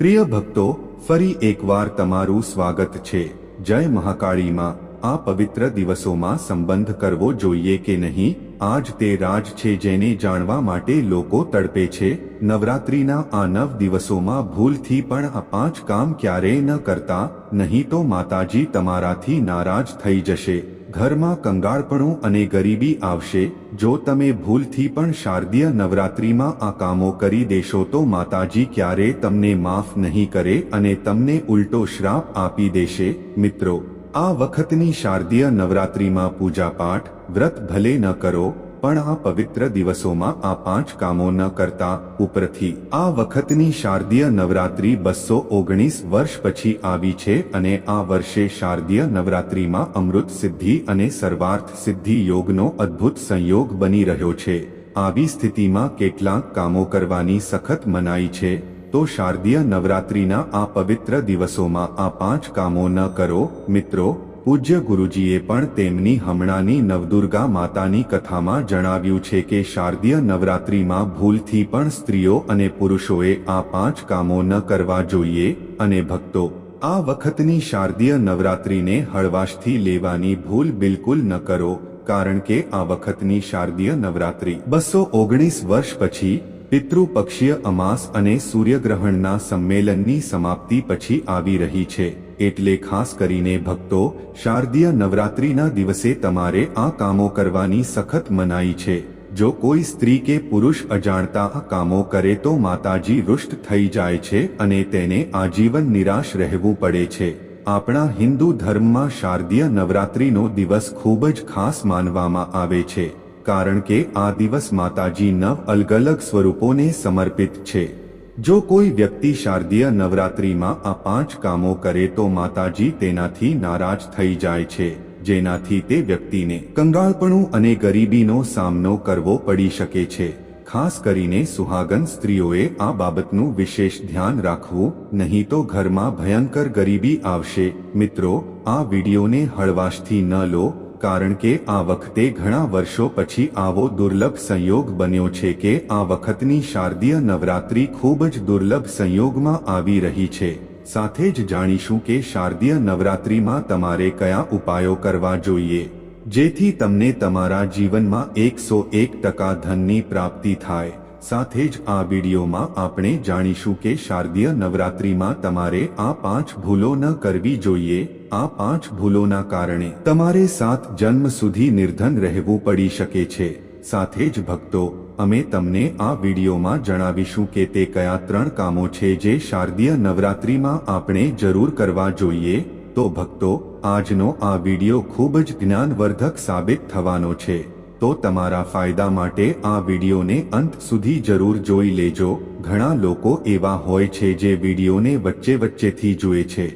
પ્રિય ભક્તો, ફરી એકવાર તમારું સ્વાગત છે. જય મહાકાળીમાં, આ પવિત્ર દિવસોમાં સંબંધ કરવો જોઈએ કે નહીં? આજ તે રાજ છે જેને જાણવા માટે લોકો તડપે છે. નવરાત્રિના આ નવ દિવસોમાં ભૂલથી પણ આ પાંચ કામ ક્યારેય ન કરતા, નહીં તો માતાજી તમારાથી નારાજ થઈ જશે. ઘરમાં કંગાળપણું અને ગરીબી આવશે, જો તમે ભૂલથી પણ શારદીય નવરાત્રિમાં આ કામો કરી દેશો તો માતાજી ક્યારે તમને માફ નહીં કરે અને તમને ઉલટો શ્રાપ આપી દેશે. મિત્રો, આ વખતની શારદીય નવરાત્રિમાં પૂજાપાઠ વ્રત ભલે ન કરો પણ આ પવિત્ર દિવસોમાં આ પાંચ કામો ન કરતા ઉપરથી આ વખતની શારદીય નવરાત્રી બસો ઓગણીસ વર્ષ પછી આવી છે અને આ વર્ષે શારદીય નવરાત્રીમાં અમૃત સિદ્ધિ અને સર્વાર્થ સિદ્ધિ યોગનો અદ્ભુત સંયોગ બની રહ્યો છે. આવી સ્થિતિમાં કેટલાક કામો કરવાની સખત મનાઈ છે. તો શારદીય નવરાત્રીના આ પવિત્ર દિવસોમાં આ પાંચ કામો ન કરો, મિત્રો પૂજ્ય ગુરુજીએ પણ તેમની હમણાંની નવદુર્ગા માતાની કથામાં જણાવ્યું છે કે શારદીય નવરાત્રિમાં ભૂલથી પણ સ્ત્રીઓ અને પુરુષોએ આ પાંચ કામો ન કરવા જોઈએ અને ભક્તો, આ વખતની શારદીય નવરાત્રિને હળવાશથી લેવાની ભૂલ બિલકુલ ન કરો, કારણ કે આ વખતની શારદીય નવરાત્રિ બસો ઓગણીસ વર્ષ પછી પિતૃપક્ષીય અમાસ અને સૂર્યગ્રહણના સંમેલનની સમાપ્તિ પછી આવી રહી છે. એટલે ખાસ કરીને ભક્તો, શારદીય નવરાત્રિના દિવસે તમારે આ કામો કરવાની સખત મનાઈ છે. જો કોઈ સ્ત્રી કે પુરુષ અજાણતા આ કામો કરે તો માતાજી રુષ્ટ થઈ જાય છે અને તેને આજીવન નિરાશ રહેવું પડે છે. આપણા હિન્દુ ધર્મમાં શારદીય નવરાત્રિનો દિવસ ખૂબ જ ખાસ માનવામાં આવે છે. કારણ કે આ દિવસ માતાજી નવ અલગ અલગ સ્વરૂપોને સમર્પિત છે. જો કોઈ વ્યક્તિ શારદીય નવરાત્રિમાં આ પાંચ કામો કરે તો માતાજી તેનાથી નારાજ થઈ જાય છે, જેનાથી તે વ્યક્તિને કંગાળપણું અને ગરીબીનો સામનો કરવો પડી શકે છે. ખાસ કરીને સુહાગન સ્ત્રીઓએ આ બાબતનું વિશેષ ધ્યાન રાખવું, નહીં તો ઘરમાં ભયંકર ગરીબી આવશે. મિત્રો, આ વિડીયોને હળવાશથી ન લો કારણ કે આ વખતે ઘણા વર્ષો પછી આવો દુર્લભ સંયોગ બન્યો છે કે આ વખતની શારદીય નવરાત્રી ખૂબ જ દુર્લભ સંયોગમાં આવી રહી છે. સાથે જ જાણીશું કે શારદીય નવરાત્રીમાં તમારે કયા ઉપાયો કરવા જોઈએ. જેથી તમને તમારા જીવનમાં એકસો એક ટકા ધનની પ્રાપ્તિ થાય. સાથે જ આ વિડીયોમાં આપણે જાણીશું કે શારદીય નવરાત્રિમાં તમારે આ પાંચ ભૂલો ન કરવી જોઈએ. આ પાંચ ભૂલોના કારણે તમારે સાત જન્મ સુધી નિર્ધન રહેવું પડી શકે છે. સાથે જ ભક્તો, અમે તમને આ વિડીયોમાં જણાવીશું કે તે કયા ત્રણ કામો છે જે શારદીય નવરાત્રિમાં આપણે જરૂર કરવા જોઈએ. તો ભક્તો, આજનો આ વીડિયો ખૂબ જ જ્ઞાનવર્ધક સાબિત થવાનો છે. તો તમારા ફાયદા માટે આ વિડીયોને અંત સુધી જરૂર જોઈ લેજો. ઘણા લોકો એવા હોય છે જે વિડીયોને વચ્ચે વચ્ચેથી જુએ છે,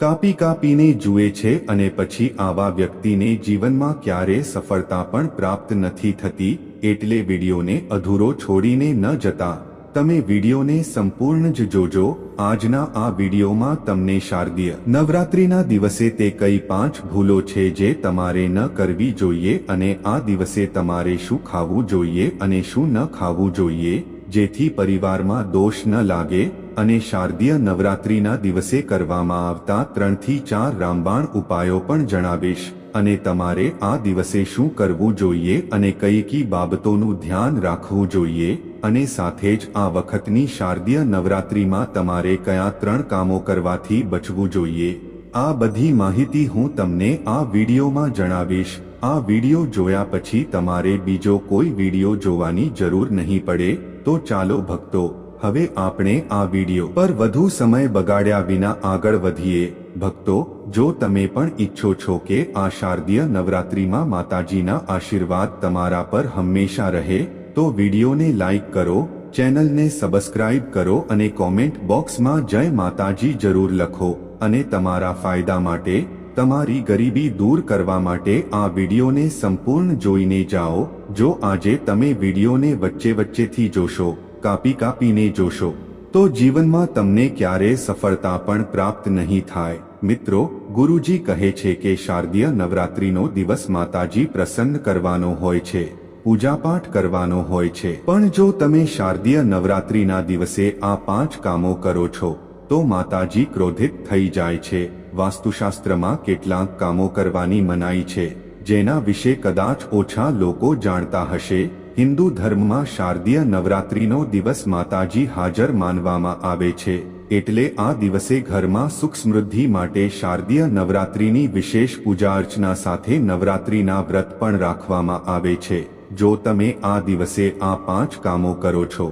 કાપી કાપીને જુએ છે અને પછી આવા વ્યક્તિને જીવનમાં ક્યારે સફળતા પણ પ્રાપ્ત નથી થતી, એટલે વિડીયોને અધૂરો છોડીને ન જતા. તમે વિડીયોને સંપૂર્ણ જ જોજો. આજના આ વિડીયોમાં તમને શારદીય નવરાત્રિના દિવસે તે કઈ પાંચ ભૂલો છે જે તમારે ન કરવી જોઈએ અને આ દિવસે તમારે શું ખાવું જોઈએ અને શું ન ખાવું જોઈએ, જેથી પરિવારમાં દોષ ન લાગે અને શારદીય નવરાત્રિના દિવસે કરવામાં આવતા ત્રણથી ચાર રામબાણ ઉપાયો પણ જણાવીશ. અને તમારે આ દિવસે શું કરવું જોઈએ અને કઈ કઈ બાબતોનું ધ્યાન રાખવું જોઈએ અને સાથે જ આ વખતની શારદીય નવરાત્રિમાં તમારે કયા ત્રણ કામો કરવાથી બચવું જોઈએ? આ બધી માહિતી હું તમને આ વિડીયોમાં જણાવીશ. આ વીડિયો જોયા પછી તમારે બીજો કોઈ વીડિયો જોવાની જરૂર નહીં પડે? તો ચાલો ભક્તો, હવે આપણે આ વીડિયો પર વધુ સમય બગાડ્યા વિના આગળ વધીએ. ભક્તો, જો તમે પણ ઈચ્છો છો કે આ શારદીય નવરાત્રિમાં માતાજીના આશીર્વાદ તમારા પર હંમેશા રહે તો વિડીયોને લાઈક કરો, ચેનલને સબસ્ક્રાઇબ કરો અને કોમેન્ટ બોક્સમાં જય માતાજી જરૂર લખો. અને તમારા ફાયદા માટે, તમારી ગરીબી દૂર કરવા માટે આ વિડીયોને સંપૂર્ણ જોઈને જાઓ. જો આજે તમે વિડીયોને વચ્ચે વચ્ચેથી જોશો, કાપી કાપીને જોશો, તો જીવનમાં તમને ક્યારે સફળતા પણ પ્રાપ્ત નહીં થાય. મિત્રો, ગુરુજી કહે છે કે શારદીય નવરાત્રીનો દિવસ માતાજી પ્રસન્ન કરવાનો હોય છે. પૂજાપાઠ કરવાનો હોય છે. પણ જો તમે શારદીય નવરાત્રિના દિવસે આ પાંચ કામો કરો છો, તો માતાજી ક્રોધિત થઈ જાય છે. વાસ્તુશાસ્ત્રમાં કેટલાક કામો કરવાની મનાઈ છે, જેના વિશે કદાચ ઓછા લોકો જાણતા હશે. હિન્દુ ધર્મમાં શારદીય નવરાત્રિનો દિવસ માતાજી હાજર માનવામાં આવે છે, એટલે આ દિવસે ઘરમાં સુખ સમૃદ્ધિ માટે શારદીય નવરાત્રિની વિશેષ પૂજા અર્ચના સાથે નવરાત્રિના વ્રત પણ રાખવામાં આવે છે. જો તમે આ દિવસે આ પાંચ કામો કરો છો,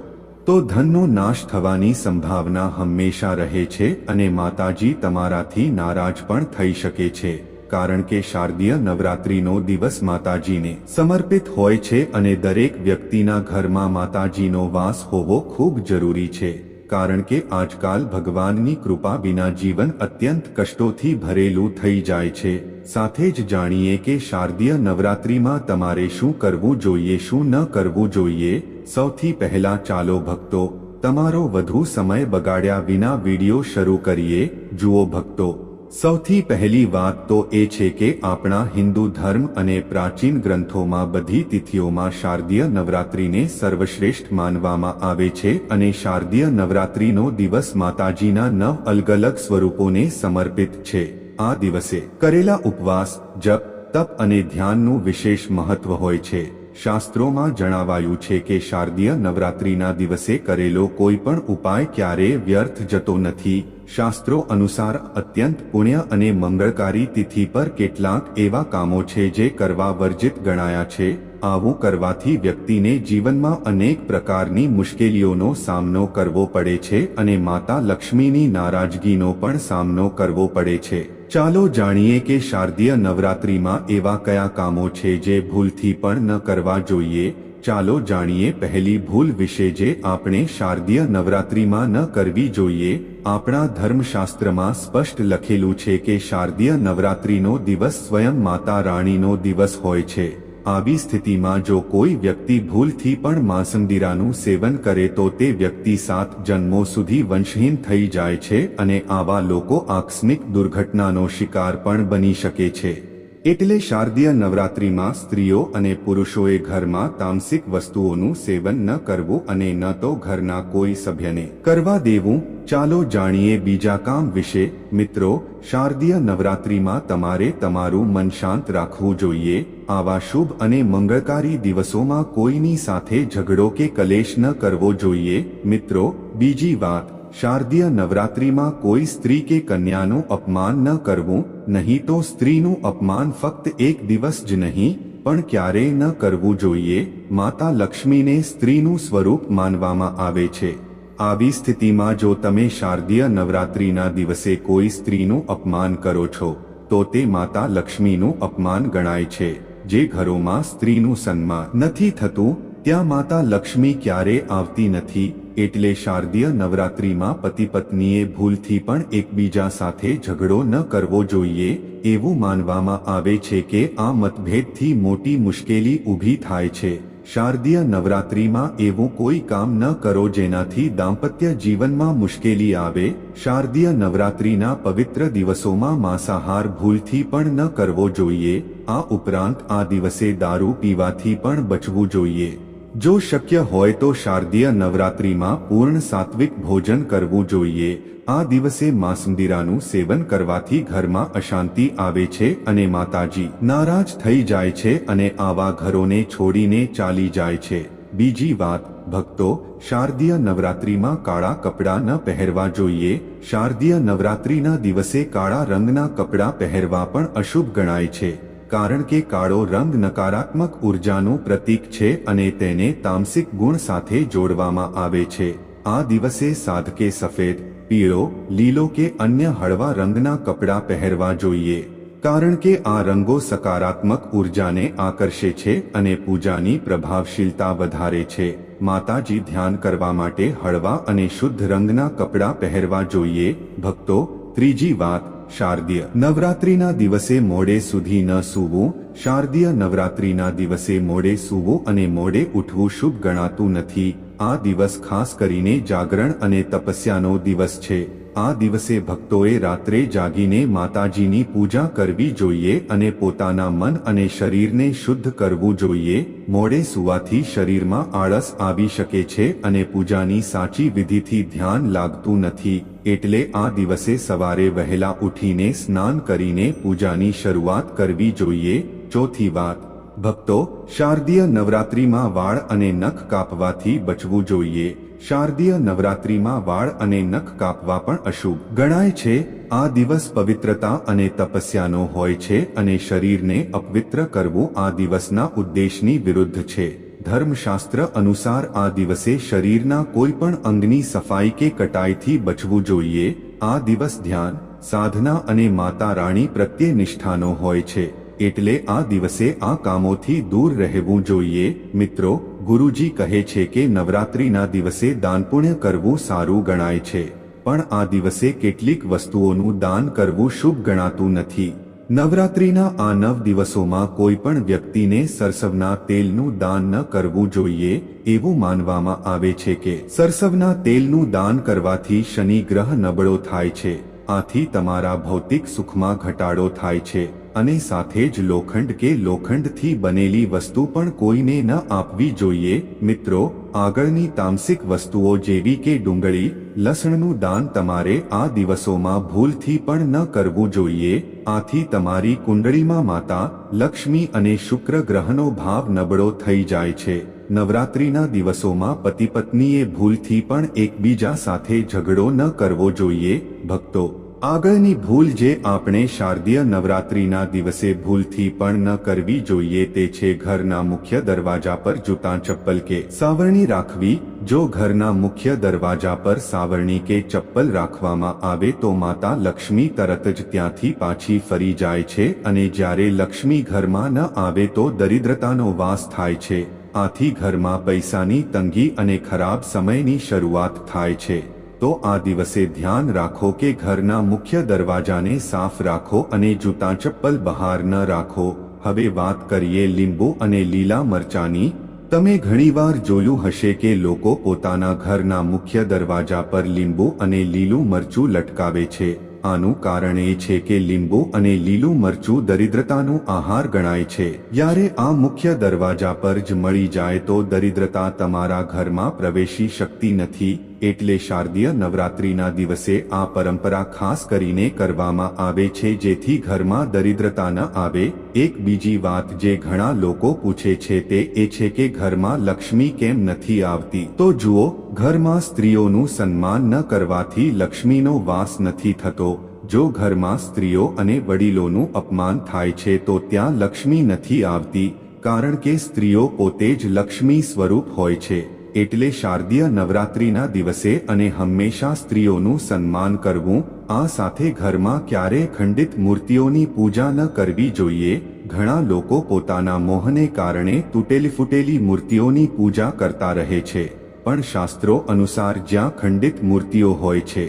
તો ધનનો નાશ થવાની સંભાવના હંમેશા રહે છે અને માતાજી તમારાથી નારાજ પણ થઈ શકે છે, કારણ કે શારદીય નવરાત્રિનો દિવસ માતાજીને સમર્પિત હોય છે અને દરેક વ્યક્તિના ઘરમાં માતાજીનો વાસ હોવો ખૂબ જરૂરી છે. કારણ કે આજકાલ ભગવાનની કૃપા વિના જીવન અત્યંત કષ્ટોથી ભરેલું થઈ જાય છે. સાથે જ જાણીએ કે શારદીય નવરાત્રિમાં તમારે શું કરવું જોઈએ, શું ન કરવું જોઈએ? સૌથી પહેલા ચાલો ભક્તો, તમારો વધુ સમય બગાડ્યા વિના વીડિયો શરૂ કરીએ. જુઓ ભક્તો સૌથી પહેલી વાત તો એ છે કે આપણા હિન્દુ ધર્મ અને પ્રાચીન ગ્રંથોમાં બધી તિથિઓમાં શારદીય નવરાત્રિને સર્વશ્રેષ્ઠ માનવામાં આવે છે અને શારદીય નવરાત્રિનો દિવસ માતાજીના નવ અલગ અલગ સ્વરૂપોને સમર્પિત છે. આ દિવસે કરેલા ઉપવાસ, જપ, તપ અને ધ્યાનનું વિશેષ મહત્વ હોય છે. શાસ્ત્રોમાં જણાવાયું છે કે શારદીય નવરાત્રિના દિવસે કરેલો કોઈ પણ ઉપાય ક્યારેય વ્યર્થ જતો નથી. શાસ્ત્રો અનુસાર અત્યંત પુણ્ય અને મંગળકારી તિથિ પર કેટલાક એવા કામો છે જે કરવા વર્જિત ગણાયા છે. આવું કરવાથી વ્યક્તિને જીવનમાં અનેક પ્રકારની મુશ્કેલીઓનો સામનો કરવો પડે છે અને માતા લક્ષ્મીની નારાજગીનો પણ સામનો કરવો પડે છે. ચાલો જાણીએ કે શારદીય નવરાત્રિમાં એવા કયા કામો છે જે ભૂલથી પણ ન કરવા જોઈએ. ચાલો જાણીએ પહેલી ભૂલ વિશે જે આપણે શારદીય નવરાત્રિમાં ન કરવી જોઈએ. આપણા ધર્મશાસ્ત્રમાં સ્પષ્ટ લખેલું છે કે શારદીય નવરાત્રિનો દિવસ સ્વયં માતા રાણીનો દિવસ હોય છે. આવી સ્થિતિમાં જો કોઈ વ્યક્તિ ભૂલથી પણ માંસંદીરાનું સેવન કરે તો તે વ્યક્તિ સાત જન્મો સુધી વંશહીન થઈ જાય છે અને આવા લોકો આકસ્મિક દુર્ઘટનાનો શિકાર પણ બની શકે છે. એટલે શારદીય નવરાત્રિમાં સ્ત્રીઓ અને પુરુષોએ ઘરમાં તામસિક વસ્તુઓનું સેવન ન કરવું અને ન તો ઘરના કોઈ સભ્યને કરવા દેવું. ચાલો જાણીએ બીજા કામ વિશે. મિત્રો, શારદીય નવરાત્રિમાં તમારે તમારું મન શાંત રાખવું જોઈએ. આવા શુભ અને મંગળકારી દિવસોમાં કોઈની સાથે ઝઘડો કે કલેશ ન કરવો જોઈએ. મિત્રો, બીજી વાત. શારદીય નવરાત્રિમાં કોઈ સ્ત્રી કે કન્યાનું અપમાન ન કરવું, નહીં તો સ્ત્રીનું અપમાન ફક્ત એક દિવસ જ નહીં, પણ ક્યારેય ન કરવું જોઈએ, માતા લક્ષ્મીને સ્ત્રીનું સ્વરૂપ માનવામાં આવે છે. આવી સ્થિતિમાં જો તમે શારદીય નવરાત્રિના દિવસે કોઈ સ્ત્રીનું અપમાન કરો છો, તો તે માતા લક્ષ્મીનું અપમાન ગણાય છે. જે ઘરોમાં સ્ત્રીનું સન્માન નથી થતું, ત્યાં માતા લક્ષ્મી ક્યારે આવતી નથી એટલે શારદીય નવરાત્રિમાં પતિ પત્નીએ ભૂલથી પણ એકબીજા સાથે ઝઘડો ન કરવો જોઈએ, એવું માનવામાં આવે છે કે આ મતભેદથી મોટી મુશ્કેલી ઊભી થાય છે. શારદીય નવરાત્રિમાં એવું કોઈ કામ ન કરો જેનાથી દાંપત્ય જીવનમાં મુશ્કેલી આવે. શારદીય નવરાત્રિના પવિત્ર દિવસોમાં માંસાહાર ભૂલથી પણ ન કરવો જોઈએ. આ ઉપરાંત આ દિવસે દારૂ પીવાથી પણ બચવું જોઈએ. જો શક્ય હોય તો શારદીય નવરાત્રિમાં પૂર્ણ સાત્વિક ભોજન કરવું જોઈએ. આ દિવસે માસુંદીરાનું સેવન કરવાથી ઘરમાં અશાંતિ આવે છે અને માતાજી નારાજ થઈ જાય છે અને આવા ઘરોને છોડીને ચાલી જાય છે. બીજી વાત, ભક્તો, શારદીય નવરાત્રિમાં કાળા કપડાં ન પહેરવા જોઈએ. શારદીય નવરાત્રિના દિવસે કાળા રંગના કપડાં પહેરવા પણ અશુભ ગણાય છે. કારણ કે કાળો રંગ નકારાત્મક ઉર્જાનું પ્રતીક છે અને તેને તામસિક ગુણ સાથે જોડવામાં આવે છે. આ દિવસે સાધકે સફેદ, પીળો, લીલો કે અન્ય હળવા રંગના કપડાં પહેરવા જોઈએ. કારણ કે આ રંગો સકારાત્મક ઉર્જાને આકર્ષે છે અને પૂજાની પ્રભાવશીલતા વધારે છે. માતાજી ધ્યાન કરવા માટે હળવા અને શુદ્ધ રંગના કપડાં પહેરવા જોઈએ. ભક્તો, ત્રીજી વાત શારદીય નવરાત્રિના દિવસે મોડે સુધી ન સૂવું, શારદીય નવરાત્રિના દિવસે મોડે સૂવું અને મોડે ઉઠવું શુભ ગણાતું નથી. આ દિવસ ખાસ કરીને જાગરણ અને તપસ્યાનો દિવસ છે. આ દિવસે ભક્તોએ રાત્રે જાગીને માતાજીની પૂજા કરવી જોઈએ અને પોતાના મન અને શરીરને શુદ્ધ કરવું જોઈએ. મોડે સુવાથી શરીરમાં આળસ આવી શકે છે અને પૂજાની સાચી વિધિથી ધ્યાન લાગતું નથી. એટલે આ દિવસે સવારે વહેલા ઉઠીને સ્નાન કરીને પૂજાની શરૂઆત કરવી જોઈએ. ચોથી વાત, ભક્તો, શારદીય નવરાત્રિમાં વાળ અને નખ કાપવાથી બચવું જોઈએ. શારદીય નવરાત્રિમાં વાળ અને નખ કાપવા પણ અશુભ. ગણાય છે, આ દિવસ પવિત્રતા અને તપસ્યાનો હોય છે અને શરીરને અપવિત્ર કરવું આ દિવસના ઉદ્દેશની વિરુદ્ધ છે. ધર્મશાસ્ત્ર અનુસાર આ દિવસે શરીરના કોઈ પણ અંગની સફાઈ કે કટાઈથી બચવું જોઈએ. આ દિવસ ધ્યાન, સાધના અને માતા રાણી પ્રત્યે નિષ્ઠાનો હોય છે. એટલે આ દિવસે આ કામોથી દૂર રહેવું જોઈએ. મિત્રો ગુરુજી કહે છે કે નવરાત્રિના દિવસે દાન પુણ્ય કરવું સારું ગણાય છે, પણ આ દિવસે કેટલીક વસ્તુઓનું દાન કરવું શુભ ગણાતું નથી. નવરાત્રિના આ નવ દિવસોમાં કોઈ પણ વ્યક્તિને સરસવના તેલનું દાન ન કરવું જોઈએ, એવું માનવામાં આવે છે કે સરસવના તેલનું દાન કરવાથી શનિ ગ્રહ નબળો થાય છે, આથી તમારા ભૌતિક સુખમાં ઘટાડો થાય છે. અને સાથે જ લોખંડ કે લોખંડથી બનેલી વસ્તુ પણ કોઈને ન આપવી જોઈએ. મિત્રો, આગળની તામસિક વસ્તુઓ જેવી કે ડુંગળી, લસણનું દાન તમારે આ દિવસોમાં ભૂલથી પણ ન કરવું જોઈએ. આથી તમારી કુંડળીમાં માતા, લક્ષ્મી અને શુક્ર ગ્રહનો ભાવ નબળો થઈ જાય છે. નવરાત્રિના દિવસોમાં પતિ પત્નીએ ભૂલથી પણ એકબીજા સાથે ઝઘડો ન કરવો જોઈએ. ભક્તો આગળની ભૂલ જે આપણે શારદીય નવરાત્રિના દિવસે ભૂલથી પણ ન કરવી જોઈએ તે છે ઘરના મુખ્ય દરવાજા પર જૂતા ચપ્પલ કે સાવરણી રાખવી. જો ઘરના મુખ્ય દરવાજા પર સાવરણી કે ચપ્પલ રાખવામાં આવે તો માતા લક્ષ્મી તરત જ ત્યાંથી પાછી ફરી જાય છે અને જ્યારે લક્ષ્મી ઘરમાં ન આવે તો દરિદ્રતાનો વાસ થાય છે. આથી ઘરમાં પૈસાની તંગી અને ખરાબ સમયની શરૂઆત થાય છે. તો આ દિવસે ધ્યાન રાખો કે ઘરના મુખ્ય દરવાજાને સાફ રાખો અને જૂતા ચપ્પલ બહાર ન રાખો. હવે વાત કરીએ લીંબુ અને લીલા મરચાની. તમે ઘણીવાર જોયું હશે કે લોકો પોતાના ઘરના મુખ્ય દરવાજા પર લીંબુ અને લીલું મરચું લટકાવે છે. આનું કારણ એ છે કે લીંબુ અને લીલું મરચું દરિદ્રતાનું આહાર ગણાય છે. જ્યારે આ મુખ્ય દરવાજા પર જ મળી જાય તો દરિદ્રતા તમારા ઘરમાં પ્રવેશી શકતી નથી. એટલે શારદીય નવરાત્રિના દિવસે આ પરંપરા ખાસ કરીને કરવામાં આવે છે, જેથી ઘરમાં દરિદ્રતા ન આવે. એક બીજી વાત જે ઘણા લોકો પૂછે છે તે એ છે કે ઘરમાં લક્ષ્મી કેમ નથી આવતી? તો જુઓ, ઘરમાં સ્ત્રીઓનું સન્માન ન કરવાથી લક્ષ્મીનો વાસ નથી થતો. જો ઘરમાં સ્ત્રીઓ અને વડીલોનું અપમાન થાય છે, તો ત્યાં લક્ષ્મી નથી આવતી, કારણ કે સ્ત્રીઓ પોતે જ લક્ષ્મી સ્વરૂપ હોય છે. એટલે શારદીય નવરાત્રિના દિવસે અને હંમેશા સ્ત્રીઓનું સન્માન કરવું, આ સાથે ઘરમાં ક્યારે ખંડિત મૂર્તિઓની પૂજા ન કરવી જોઈએ, ઘણા લોકો પોતાના મોહને કારણે તૂટેલી ફૂટેલી મૂર્તિઓની પૂજા કરતા રહે છે. પણ શાસ્ત્રો અનુસાર જ્યાં ખંડિત મૂર્તિઓ હોય છે,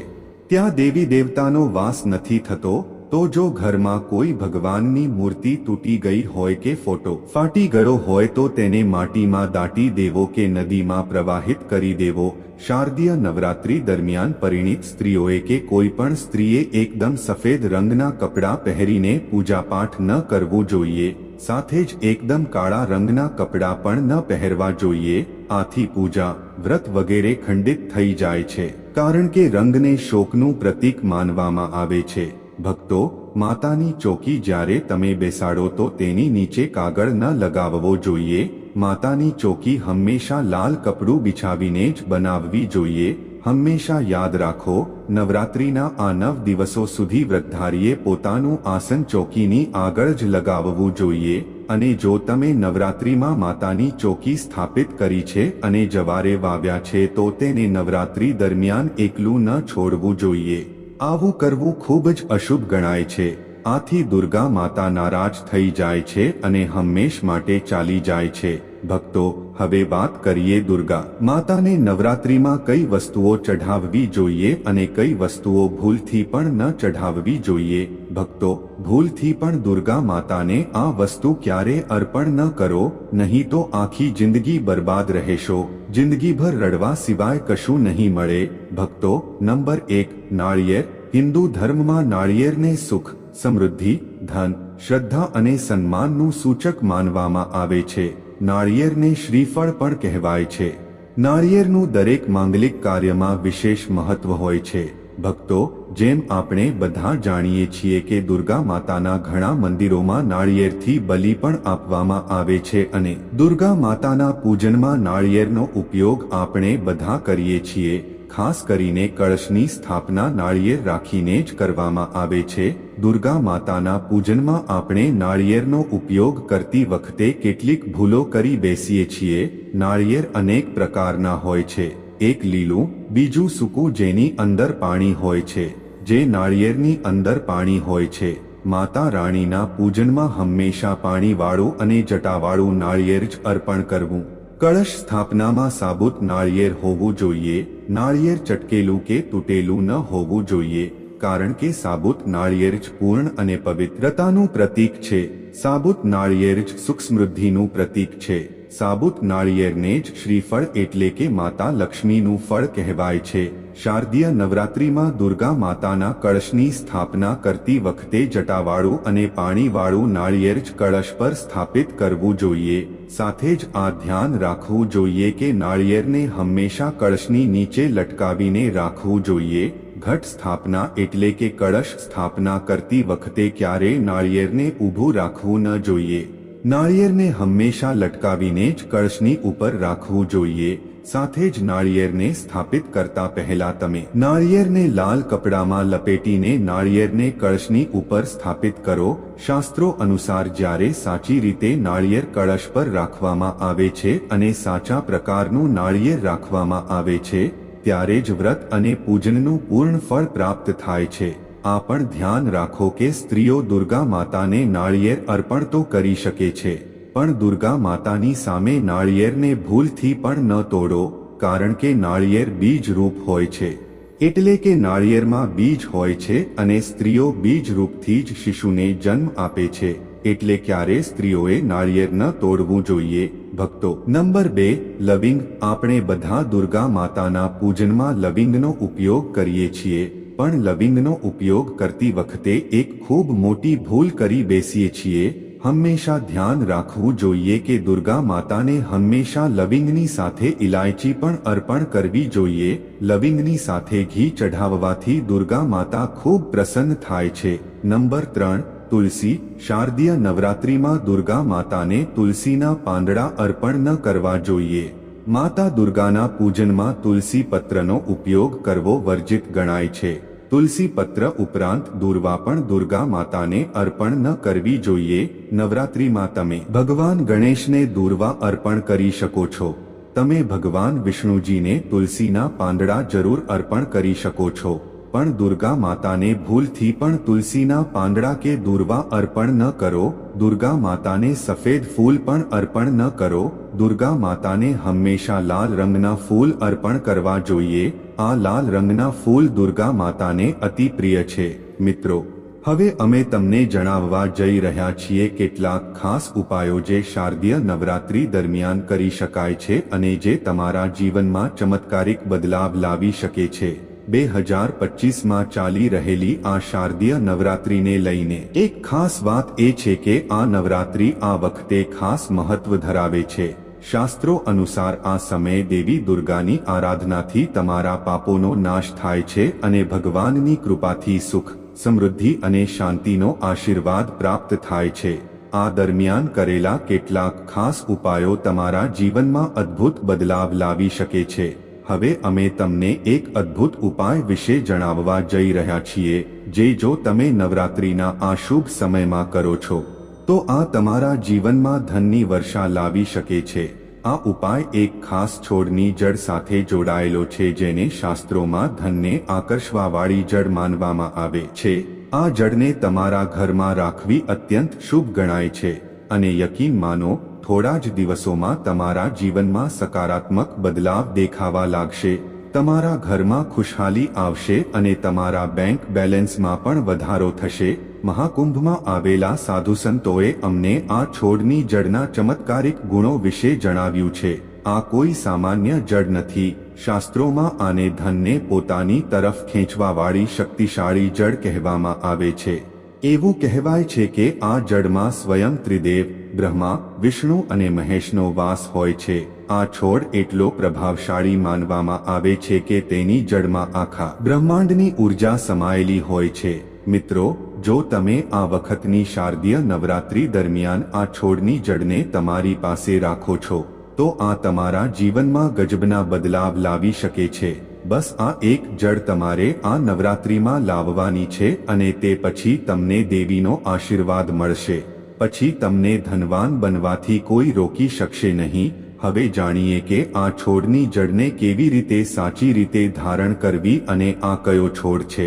ત્યાં દેવી દેવતાનો વાસ નથી થતો તો જો ઘરમાં કોઈ ભગવાનની મૂર્તિ તૂટી ગઈ હોય કે ફોટો ફાટી ગયો હોય તો તેને માટીમાં દાટી દેવો કે નદીમાં પ્રવાહિત કરી દેવો. શારદીય નવરાત્રી દરમિયાન પરિણીત સ્ત્રીઓએ કે કોઈ પણ સ્ત્રીએ એકદમ સફેદ રંગના કપડાં પહેરીને પૂજાપાઠ ન કરવું જોઈએ. સાથે જ એકદમ કાળા રંગના કપડાં પણ ન પહેરવા જોઈએ. આથી પૂજા, વ્રત વગેરે ખંડિત થઈ જાય છે. કારણ કે રંગને શોકનું પ્રતીક માનવામાં આવે છે. ભક્તો, માતાની ચોકી જ્યારે તમે બેસાડો તો તેની નીચે કાગળ ન લગાવવો જોઈએ. માતાની ચોકી હંમેશા લાલ કપડું બિછાવીને જ બનાવવી જોઈએ. હંમેશા યાદ રાખો, નવરાત્રિના આ નવ દિવસો સુધી વ્રતધારીએ પોતાનું આસન ચોકીની આગળ જ લગાવવું જોઈએ. અને જો તમે નવરાત્રિમાં માતાની ચોકી સ્થાપિત કરી છે અને જવારે વાવ્યા છે તો તેને નવરાત્રિ દરમિયાન એકલું ન છોડવું જોઈએ. આવું કરવું ખૂબ જ અશુભ ગણાય છે. આથી દુર્ગા માતા નારાજ થઈ જાય છે અને હંમેશ માટે ચાલી જાય છે. ભક્તો, હવે વાત કરીએ દુર્ગા. માતાને નવરાત્રિમાં કઈ વસ્તુઓ ચઢાવવી જોઈએ અને કઈ વસ્તુઓ ભૂલથી પણ ન ચઢાવવી જોઈએ? ભક્તો, ભૂલથી પણ દુર્ગા માતાને આ વસ્તુ ક્યારે અર્પણ ન કરો? નહીં તો આખી જિંદગી બરબાદ રહેશો. જિંદગીભર રડવા સિવાય કશું નહીં મળે. ભક્તો, નંબર એક, નાળિયેર. હિન્દુ ધર્મમાં નાળિયેરને સુખ, સમૃદ્ધિ, ધન, શ્રદ્ધા અને સન્માનનું સૂચક માનવામાં આવે છે. નાળિયેરને શ્રીફળ પણ કહેવાય છે. નાળિયેરનું દરેક માંગલિક કાર્યમાં વિશેષ મહત્વ હોય છે. ભક્તો, જેમ આપણે બધા જાણીએ છીએ કે દુર્ગા માતાના ઘણા મંદિરોમાં નાળિયેરથી બલિ પણ આપવામાં આવે છે અને દુર્ગા માતાના પૂજનમાં નાળિયેરનો ઉપયોગ આપણે બધા કરીએ છીએ. ખાસ કરીને કળશની સ્થાપના નાળિયેર રાખીને જ કરવામાં આવે છે. દુર્ગા માતાના પૂજનમાં આપણે નાળિયેરનો ઉપયોગ કરતી વખતે કેટલીક ભૂલો કરી બેસીએ છીએ. નાળિયેર અનેક પ્રકારના હોય છે. એક લીલું, બીજું સૂકું જેની અંદર પાણી હોય છે. જે નાળિયેરની અંદર પાણી હોય છે. માતા રાણીના પૂજનમાં હંમેશા પાણીવાળું અને જટાવાળું નાળિયેર જ અર્પણ કરવું. કળશ સ્થાપનામાં સાબુત નાળિયેર હોવું જોઈએ, નાળિયેર ચટકેલું કે તૂટેલું ન હોવું જોઈએ, કારણ કે સાબુત નાળિયેર જ પૂર્ણ અને પવિત્રતાનું પ્રતીક છે. સાબુત નાળિયેર જ સુખ સમૃદ્ધિનું પ્રતીક છે. સાબુત નાળિયેરને જ શ્રીફળ એટલે કે માતા લક્ષ્મીનું ફળ કહેવાય છે. શારદીય નવરાત્રિમાં દુર્ગા માતાના કળશની સ્થાપના કરતી વખતે જટાવાળું અને પાણીવાળું નાળિયેર જ કળશ પર સ્થાપિત કરવું જોઈએ. સાથે જ આ ધ્યાન રાખવું જોઈએ કે નાળિયેરને હંમેશા કળશની નીચે લટકાવીને રાખવું જોઈએ. ઘટ સ્થાપના એટલે કે કળશ સ્થાપના કરતી વખતે ક્યારેય નાળિયેરને ઊભું રાખવું ન જોઈએ. નાળિયેરને હંમેશા લટકાવીને જ કળશની ઉપર રાખવું જોઈએ. સાથે જ નાળિયેરને સ્થાપિત કરતા પહેલા તમે નાળિયેરને લાલ કપડામાં લપેટીને નાળિયેરને કળશની ઉપર સ્થાપિત કરો. શાસ્ત્રો અનુસાર જ્યારે સાચી રીતે નાળિયેર કળશ પર રાખવામાં આવે છે અને સાચા પ્રકારનું નાળિયેર રાખવામાં આવે છે, ત્યારે જ વ્રત અને પૂજનનું પૂર્ણ ફળ પ્રાપ્ત થાય છે. આ પણ ધ્યાન રાખો કે સ્ત્રીઓ દુર્ગા માતાને નાળિયેર અર્પણ તો કરી શકે છે. પણ દુર્ગા માતાની સામે નાળિયેરને ભૂલથી પણ ન તોડો, કારણ કે નાળિયેર બીજ રૂપ હોય છે. એટલે કે નાળિયેરમાં બીજ હોય છે અને સ્ત્રીઓ બીજ રૂપથી જ શિશુને જન્મ આપે છે. એટલે ક્યારે સ્ત્રીઓએ નાળિયેર ન તોડવું જોઈએ? ભક્તો, નંબર બે, લવિંગ. આપણે બધા દુર્ગા માતાના પૂજનમાં લવિંગનો ઉપયોગ કરીએ છીએ. પણ લવિંગનો ઉપયોગ કરતી વખતે એક ખૂબ મોટી ભૂલ કરી બેસીએ છીએ. હંમેશા ધ્યાન રાખવું જોઈએ કે દુર્ગા માતાને હંમેશા લવિંગની સાથે ઇલાયચી પણ અર્પણ કરવી જોઈએ. લવિંગની સાથે ઘી ચઢાવવાથી દુર્ગા માતા ખૂબ પ્રસન્ન થાય છે. નંબર ત્રણ, તુલસી. શારદીય નવરાત્રિમાં દુર્ગા માતાને તુલસીના પાંદડા અર્પણ ન કરવા જોઈએ. માતા દુર્ગાના પૂજનમાં તુલસી પત્રનો ઉપયોગ કરવો વર્જિત ગણાય છે. તુલસી પત્ર ઉપરાંત દુર્વા પણ દુર્ગા માતાને અર્પણ ન કરવી જોઈએ. નવરાત્રિમાં તમે ભગવાન ગણેશને દુર્વા અર્પણ કરી શકો છો. તમે ભગવાન વિષ્ણુજીને તુલસીના પાંદડા જરૂર અર્પણ કરી શકો છો. પણ દુર્ગા માતાને ભૂલથી પણ તુલસીના પાંદડા કે દુર્વા અર્પણ ન કરો, દુર્ગા માતાને સફેદ ફૂલ પણ અર્પણ ન કરો, દુર્ગા માતાને હંમેશા લાલ રંગના ફૂલ અર્પણ કરવા જોઈએ, આ લાલ રંગના ફૂલ દુર્ગા માતાને અતિ પ્રિય છે. મિત્રો, હવે અમે તમને જણાવવા જઈ રહ્યા છીએ કેટલાક ખાસ ઉપાયો જે શારદીય નવરાત્રી દરમિયાન કરી શકાય છે અને જે તમારા જીવનમાં ચમત્કારિક બદલાવ લાવી શકે છે. બે હજાર પચીસમાં ચાલી રહેલી આ શારદીય નવરાત્રીને લઈને એક ખાસ વાત એ છે કે આ નવરાત્રી આ વખતે ખાસ મહત્વ ધરાવે છે. શાસ્ત્રો અનુસાર આ સમયે દેવી દુર્ગાની આરાધનાથી તમારા પાપોનો નાશ થાય છે અને ભગવાનની કૃપાથી સુખ, સમૃદ્ધિ અને શાંતિનો આશીર્વાદ પ્રાપ્ત થાય છે. આ દરમિયાન કરેલા કેટલાક ખાસ ઉપાયો તમારા જીવનમાં અદ્ભુત બદલાવ લાવી શકે છે. હવે અમે તમને એક અદ્ભુત ઉપાય વિશે જણાવવા જઈ રહ્યા છીએ, જે જો તમે નવરાત્રિના આ શુભ સમયમાં કરો છો, તો આ તમારા જીવનમાં ધનની વર્ષા લાવી શકે છે. આ ઉપાય એક ખાસ છોડની જડ સાથે જોડાયેલો છે, જેને શાસ્ત્રોમાં ધનને આકર્ષવાવાળી જડ માનવામાં આવે છે. આ જડને તમારા ઘરમાં રાખવી અત્યંત શુભ ગણાય છે. અને યકીન માનો થોડા જ દિવસોમાં તમારા જીવનમાં સકારાત્મક બદલાવ દેખાવા લાગશે. તમારા ઘરમાં ખુશહાલી આવશે અને તમારા બેંક બેલેન્સમાં પણ વધારો થશે. મહાકુંભમાં આવેલા સાધુ સંતોએ અમને આ છોડની જળના ચમત્કારિક ગુણો વિશે જણાવ્યું છે. આ કોઈ સામાન્ય જળ નથી. શાસ્ત્રોમાં આને ધનને પોતાની તરફ ખેંચવાવાળી શક્તિશાળી જળ કહેવામાં આવે છે. એવું કહેવાય છે કે આ જળમાં સ્વયં ત્રિદેવ બ્રહ્મા, વિષ્ણુ અને મહેશનો વાસ હોય છે. આ છોડ એટલો પ્રભાવશાળી માનવામાં આવે છે કે તેની જળમાં આખા બ્રહ્માંડની ઊર્જા સમાયેલી હોય છે. મિત્રો, જો તમે આ વખતની શારદીય નવરાત્રી દરમિયાન આ છોડની જડને તમારી પાસે રાખો છો, તો આ તમારા જીવનમાં ગજબના બદલાવ લાવી શકે છે. બસ આ એક જળ તમારે આ નવરાત્રીમાં લાવવાની છે અને તે પછી તમને દેવીનો આશીર્વાદ મળશે. પછી તમને ધનવાન બનવાથી કોઈ રોકી શકશે નહીં. હવે જાણીએ કે આ છોડની જડને કેવી રીતે સાચી રીતે ધારણ કરવી અને આ કયો છોડ છે.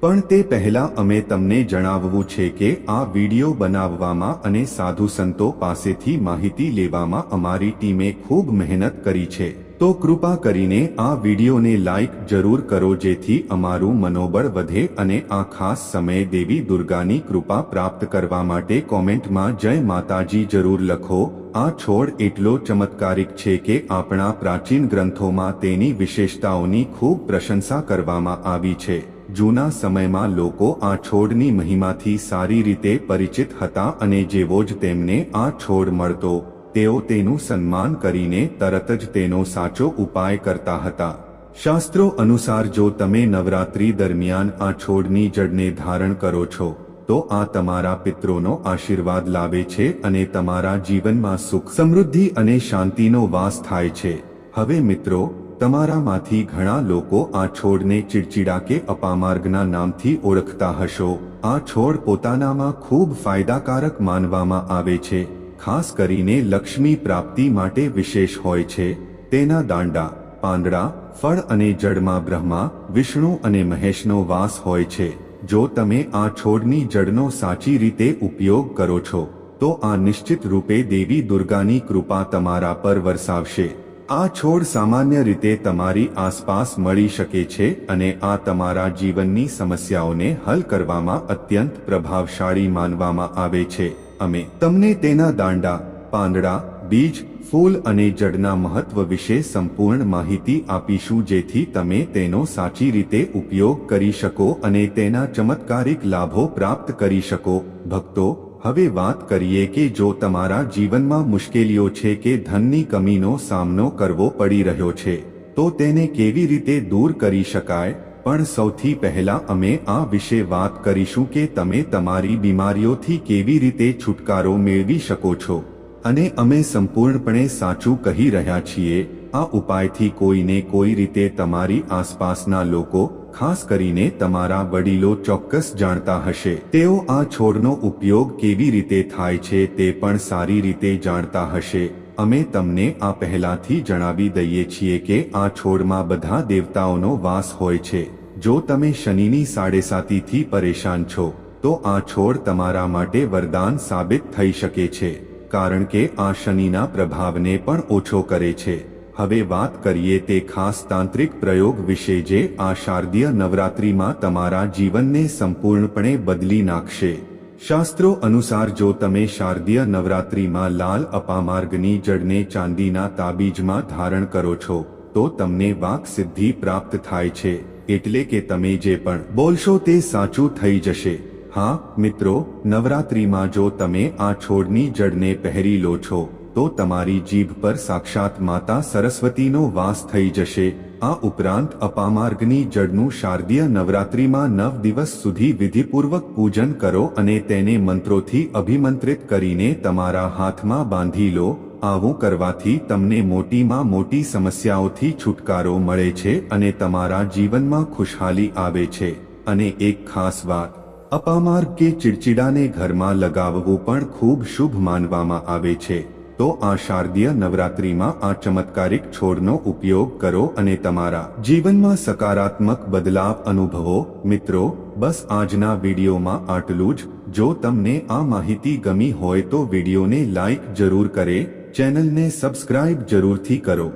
પણ તે પહેલા અમે તમને જણાવવું છે કે આ વીડિયો બનાવવામાં અને સાધુ સંતો પાસેથી માહિતી લેવામાં અમારી ટીમે ખૂબ મહેનત કરી છે. તો કૃપા કરીને આ વિડિયોને લાઈક જરૂર કરો જેથી અમારું મનોબળ વધે અને આ ખાસ સમયે દેવી દુર્ગાની કૃપા પ્રાપ્ત કરવા માટે કોમેન્ટમાં જય માતાજી જરૂર લખો. આ છોડ એટલો ચમત્કારિક છે કે આપણા પ્રાચીન ગ્રંથોમાં તેની વિશેષતાઓની ખૂબ પ્રશંસા કરવામાં આવી છે. જૂના સમયમાં લોકો આ છોડની મહિમાથી સારી રીતે પરિચિત હતા અને જેવો જ તેમને આ છોડ મળતો તેઓ તેનું સન્માન કરીને તરત જ તેનો સાચો ઉપાય કરતા હતા. શાસ્ત્રો અનુસાર જો તમે નવરાત્રી દરમિયાન આ છોડની જડને ધારણ કરો છો, તો આ તમારા પિત્રોનો આશીર્વાદ લાવે છે અને તમારા જીવનમાં સુખ, સમૃદ્ધિ અને શાંતિનો વાસ થાય છે. હવે મિત્રો, તમારામાંથી ઘણા લોકો આ છોડને ચીડચીડા કે અપામાર્ગના નામથી ઓળખતા હશો. આ છોડ પોતાનામાં ખૂબ ફાયદાકારક માનવામાં આવે છે. ખાસ કરીને લક્ષ્મી પ્રાપ્તિ માટે વિશેષ હોય છે. તેના દાંડા, પાંદડા, ફળ અને જળમાં બ્રહ્મા, વિષ્ણુ અને મહેશનો વાસ હોય છે. જો તમે આ છોડની જળનો સાચી રીતે ઉપયોગ કરો છો, તો આ નિશ્ચિત રૂપે દેવી દુર્ગાની કૃપા તમારા પર વરસાવશે. આ છોડ સામાન્ય રીતે તમારી આસપાસ મળી શકે છે અને આ તમારા જીવનની સમસ્યાઓને હલ કરવામાં અત્યંત પ્રભાવશાળી માનવામાં આવે છે. અમે તમને તેના દાંડા, પાંદડા, બીજ, ફૂલ અને જડના મહત્વ વિશે સંપૂર્ણ માહિતી આપીશું જેથી તમે તેનો સાચી રીતે ઉપયોગ કરી શકો અને તેના ચમત્કારિક લાભો પ્રાપ્ત કરી શકો. ભક્તો, હવે વાત કરીએ કે જો તમારા જીવનમાં મુશ્કેલીઓ છે કે ધનની કમીનો સામનો કરવો પડી રહ્યો છે, તો તેને કેવી રીતે દૂર કરી શકાય? પણ સૌથી પહેલા અમે આ વિશે વાત કરીશું કે તમે તમારી બીમારીઓથી કેવી રીતે છુટકારો મેળવી શકો છો. અને અમે સંપૂર્ણપણે સાચું કહી રહ્યા છીએ, આ ઉપાયથી કોઈને કોઈ રીતે તમારી આસપાસના લોકો, ખાસ કરીને તમારા વડીલો ચોક્કસ જાણતા હશે. તેઓ આ છોડનો ઉપયોગ કેવી રીતે થાય છે તે પણ સારી રીતે જાણતા હશે. અમે તમને આ પહેલાથી જણાવી દઈએ છીએ કે આ છોડમાં બધા દેવતાઓનો વાસ હોય છે. જો તમે શનિની સાડેસાતીથી પરેશાન છો, તો આ છોડ તમારા માટે વરદાન સાબિત થઈ શકે છે, કારણ કે આ શનિના પ્રભાવને પણ ઓછો કરે છે. હવે વાત કરીએ તે ખાસ તાંત્રિક પ્રયોગ વિશે જે આ શારદીય નવરાત્રિમાં તમારા જીવનને સંપૂર્ણપણે બદલી નાખશે. શાસ્ત્રો અનુસાર જો તમે શારદીય નવરાત્રિમાં લાલ અપામાર્ગની જડને ચાંદીના તાબીજમાં ધારણ કરો છો, તો તમને વાક સિદ્ધિ પ્રાપ્ત થાય છે, એટલે કે તમે જે પણ બોલશો તે સાચું થઈ જશે. હા, મિત્રો, નવરાત્રિમાં જો તમે આ છોડની જડને પહેરી લો છો તો તમારી જીભ પર સાક્ષાત માતા સરસ્વતીનો વાસ થઈ જશે. આ ઉપરાંત અપામાર્ગની જડનું શારદીય નવરાત્રીમાં નવ દિવસ સુધી વિધિપૂર્વક પૂજન કરો અને તેને મંત્રોથી અભિમંત્રિત કરીને તમારા હાથમાં બાંધી લો. આવું કરવાથી તમને મોટીમાં મોટી સમસ્યાઓથી છુટકારો મળે છે અને તમારા જીવનમાં ખુશહાલી આવે છે. અને એક ખાસ વાત, અપામાર્ગ કે ચીડચીડાને ઘરમાં લગાવવું પણ ખૂબ શુભ માનવામાં આવે છે. તો આ શારદીય નવરાત્રિમાં આ ચમત્કારિક છોડનો ઉપયોગ કરો અને તમારા જીવનમાં સકારાત્મક બદલાવ અનુભવો. મિત્રો, બસ આજના વિડીયોમાં આટલું જ. જો તમને આ માહિતી ગમી હોય તો વિડીયોને લાઈક જરૂર કરે, ચેનલને સબસ્ક્રાઇબ જરૂરથી કરો.